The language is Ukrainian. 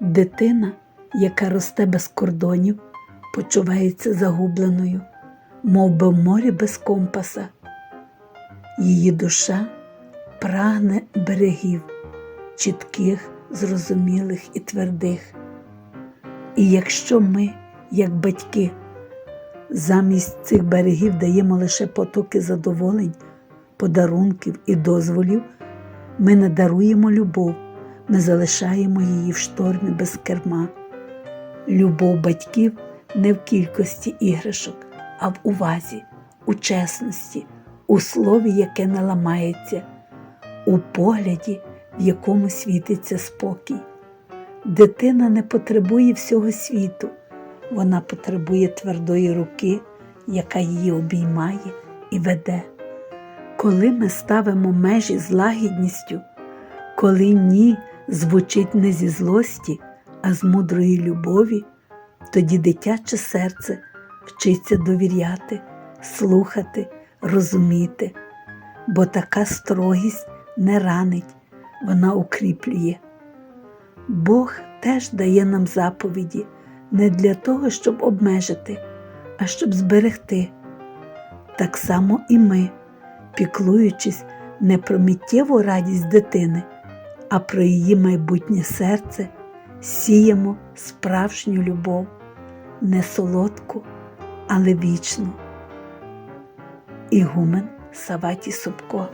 Дитина, яка росте без кордонів, почувається загубленою, мов би в морі без компаса. Її душа прагне берегів, чітких, зрозумілих і твердих. І якщо ми, як батьки, замість цих берегів даємо лише потоки задоволень, подарунків і дозволів, ми не даруємо любов, ми залишаємо її в штормі без керма. Любов батьків не в кількості іграшок, а в увазі, у чесності, у слові, яке не ламається, у погляді, в якому світиться спокій. Дитина не потребує всього світу, вона потребує твердої руки, яка її обіймає і веде. Коли ми ставимо межі з лагідністю, коли ні звучить не зі злості, а з мудрої любові, тоді дитяче серце вчиться довіряти, слухати, розуміти, бо така строгість не ранить, вона укріплює. Бог теж дає нам заповіді не для того, щоб обмежити, а щоб зберегти. Так само і ми, піклуючись не про миттєву радість дитини, а про її майбутнє серце, сіємо справжню любов, не солодку, але вічну. Ігумен Саваті Собко